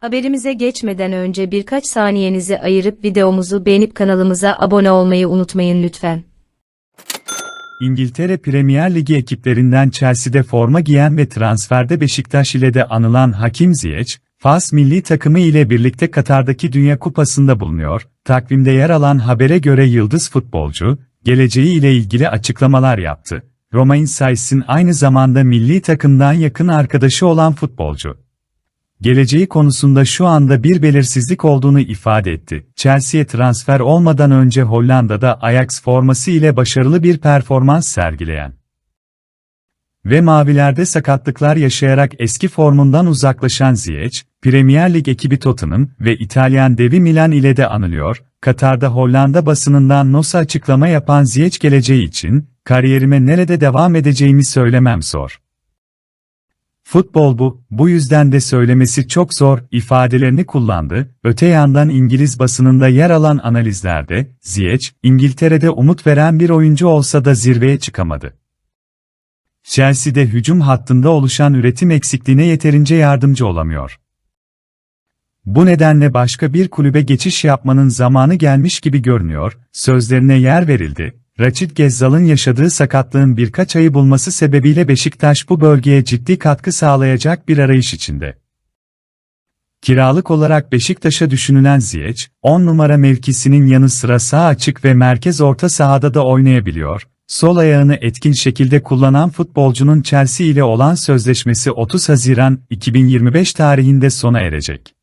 Haberimize geçmeden önce birkaç saniyenizi ayırıp videomuzu beğenip kanalımıza abone olmayı unutmayın lütfen. İngiltere Premier Ligi ekiplerinden Chelsea'de forma giyen ve transferde Beşiktaş ile de anılan Hakim Ziyech, Fas milli takımı ile birlikte Katar'daki Dünya Kupası'nda bulunuyor. Takvimde yer alan habere göre yıldız futbolcu, geleceği ile ilgili açıklamalar yaptı. Romain Saiz'in aynı zamanda milli takımdan yakın arkadaşı olan futbolcu. Geleceği konusunda şu anda bir belirsizlik olduğunu ifade etti. Chelsea'ye transfer olmadan önce Hollanda'da Ajax forması ile başarılı bir performans sergileyen ve mavilerde sakatlıklar yaşayarak eski formundan uzaklaşan Ziyech, Premier Lig ekibi Tottenham ve İtalyan devi Milan ile de anılıyor. Katar'da Hollanda basınından NOS'a açıklama yapan Ziyech geleceği için, kariyerime nerede devam edeceğimi söylemem zor. Futbol bu, bu yüzden de söylemesi çok zor ifadelerini kullandı. Öte yandan İngiliz basınında yer alan analizlerde, Ziyech, İngiltere'de umut veren bir oyuncu olsa da zirveye çıkamadı. Chelsea'de hücum hattında oluşan üretim eksikliğine yeterince yardımcı olamıyor. Bu nedenle başka bir kulübe geçiş yapmanın zamanı gelmiş gibi görünüyor, sözlerine yer verildi. Raçit Gezzal'ın yaşadığı sakatlığın birkaç ayı bulması sebebiyle Beşiktaş bu bölgeye ciddi katkı sağlayacak bir arayış içinde. Kiralık olarak Beşiktaş'a düşünülen Ziyech, 10 numara mevkisinin yanı sıra sağ açık ve merkez orta sahada da oynayabiliyor. Sol ayağını etkin şekilde kullanan futbolcunun Chelsea ile olan sözleşmesi 30 Haziran 2025 tarihinde sona erecek.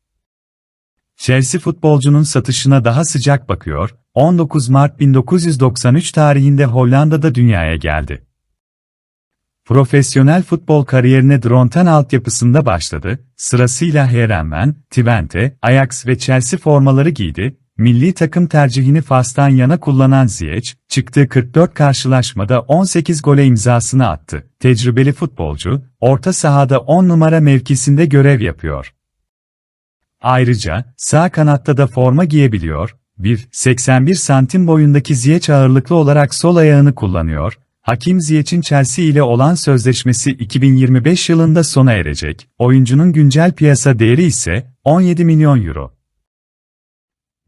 Chelsea futbolcunun satışına daha sıcak bakıyor, 19 Mart 1993 tarihinde Hollanda'da dünyaya geldi. Profesyonel futbol kariyerine Dronten altyapısında başladı, sırasıyla Heerenveen, Twente, Ajax ve Chelsea formaları giydi, milli takım tercihini Fas'tan yana kullanan Ziyech, çıktığı 44 karşılaşmada 18 gole imzasını attı. Tecrübeli futbolcu, orta sahada 10 numara mevkisinde görev yapıyor. Ayrıca, sağ kanatta da forma giyebiliyor, 1.81 santim boyundaki Ziyech ağırlıklı olarak sol ayağını kullanıyor, Hakim Ziyech'in Chelsea ile olan sözleşmesi 2025 yılında sona erecek, oyuncunun güncel piyasa değeri ise 17 milyon euro.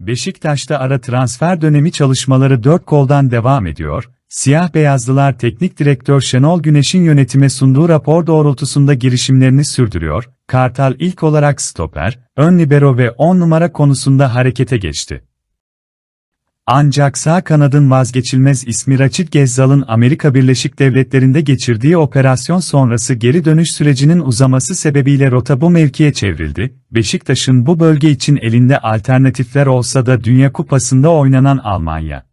Beşiktaş'ta ara transfer dönemi çalışmaları dört koldan devam ediyor, Siyah Beyazlılar Teknik Direktör Şenol Güneş'in yönetime sunduğu rapor doğrultusunda girişimlerini sürdürüyor, Kartal ilk olarak stoper, ön libero ve 10 numara konusunda harekete geçti. Ancak sağ kanadın vazgeçilmez ismi Raçit Gezzal'ın Amerika Birleşik Devletleri'nde geçirdiği operasyon sonrası geri dönüş sürecinin uzaması sebebiyle rota bu mevkiye çevrildi. Beşiktaş'ın bu bölge için elinde alternatifler olsa da Dünya Kupası'nda oynanan Almanya.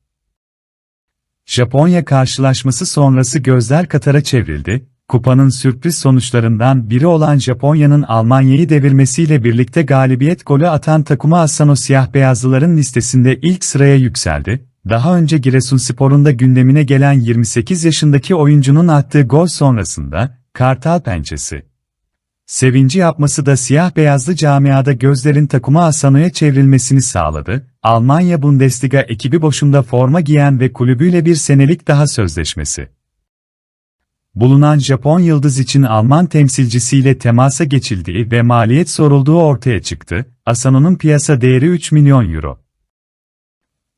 Japonya karşılaşması sonrası gözler Katar'a çevrildi. Kupanın sürpriz sonuçlarından biri olan Japonya'nın Almanya'yı devirmesiyle birlikte galibiyet golü atan Takuma Asano siyah beyazlıların listesinde ilk sıraya yükseldi. Daha önce Giresunspor'un da gündemine gelen 28 yaşındaki oyuncunun attığı gol sonrasında, Kartal pençesi. Sevinci yapması da siyah beyazlı camiada gözlerin Takuma Asano'ya çevrilmesini sağladı. Almanya Bundesliga ekibi boşunda forma giyen ve kulübüyle bir senelik daha sözleşmesi bulunan Japon yıldız için Alman temsilcisiyle temasa geçildiği ve maliyet sorulduğu ortaya çıktı. Asano'nun piyasa değeri 3 milyon euro.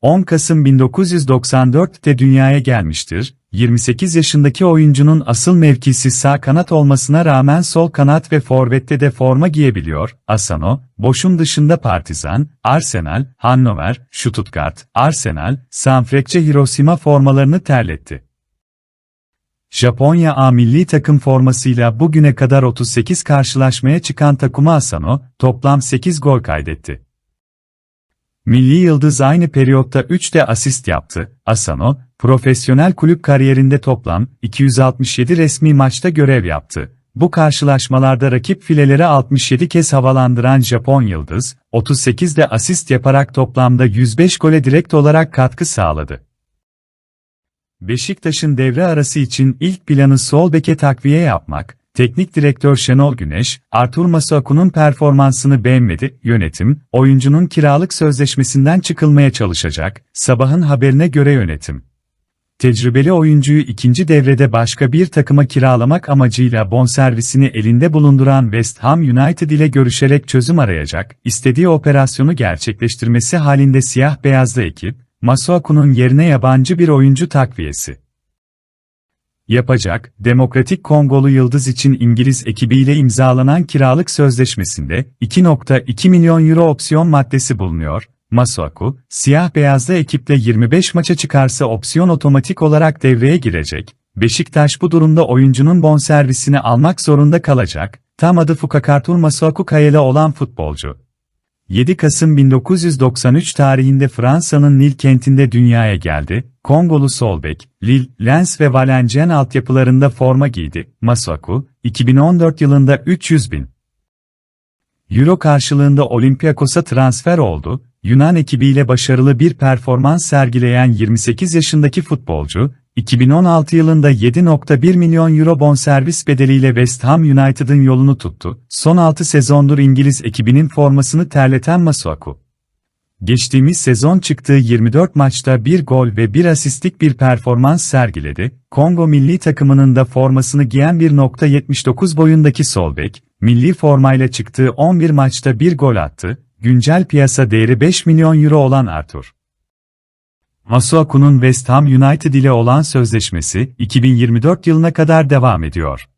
10 Kasım 1994'te dünyaya gelmiştir. 28 yaşındaki oyuncunun asıl mevkisi sağ kanat olmasına rağmen sol kanat ve forvette de forma giyebiliyor. Asano, boşun dışında Partizan, Arsenal, Hannover, Stuttgart, Arsenal, Sanfrecce Hiroshima formalarını terletti. Japonya A milli takım formasıyla bugüne kadar 38 karşılaşmaya çıkan Takuma Asano, toplam 8 gol kaydetti. Milli Yıldız aynı periyotta 3 de asist yaptı. Asano, profesyonel kulüp kariyerinde toplam 267 resmi maçta görev yaptı. Bu karşılaşmalarda rakip fileleri 67 kez havalandıran Japon Yıldız, 38 de asist yaparak toplamda 105 gole direkt olarak katkı sağladı. Beşiktaş'ın devre arası için ilk planı sol beke takviye yapmak, teknik direktör Şenol Güneş, Artur Masuaku'nun performansını beğenmedi, yönetim, oyuncunun kiralık sözleşmesinden çıkılmaya çalışacak, sabahın haberine göre yönetim. tecrübeli oyuncuyu ikinci devrede başka bir takıma kiralamak amacıyla bonservisini elinde bulunduran West Ham United ile görüşerek çözüm arayacak, istediği operasyonu gerçekleştirmesi halinde siyah-beyazlı ekip, Masuaku'nun yerine yabancı bir oyuncu takviyesi yapacak, Demokratik Kongolu Yıldız için İngiliz ekibiyle imzalanan kiralık sözleşmesinde 2.2 milyon euro opsiyon maddesi bulunuyor. Masuaku, siyah-beyazlı ekiple 25 maça çıkarsa opsiyon otomatik olarak devreye girecek. Beşiktaş bu durumda oyuncunun bonservisini almak zorunda kalacak. Tam adı Fukakartur Masuaku Kayele olan futbolcu. 7 Kasım 1993 tarihinde Fransa'nın Lille kentinde dünyaya geldi. Kongolu sol bek, Lille, Lens ve Valenciennes altyapılarında forma giydi. Masuaku, 2014 yılında 300 bin Euro karşılığında Olympiakos'a transfer oldu. Yunan ekibiyle başarılı bir performans sergileyen 28 yaşındaki futbolcu, 2016 yılında 7.1 milyon euro bonservis bedeliyle West Ham United'ın yolunu tuttu. Son 6 sezondur İngiliz ekibinin formasını terleten Masuaku. Geçtiğimiz sezon çıktığı 24 maçta bir gol ve bir asistlik bir performans sergiledi. Kongo milli takımının da formasını giyen 1.79 boyundaki sol bek, milli formayla çıktığı 11 maçta bir gol attı. Güncel piyasa değeri 5 milyon euro olan Arthur. Masuaku'nun West Ham United ile olan sözleşmesi 2024 yılına kadar devam ediyor.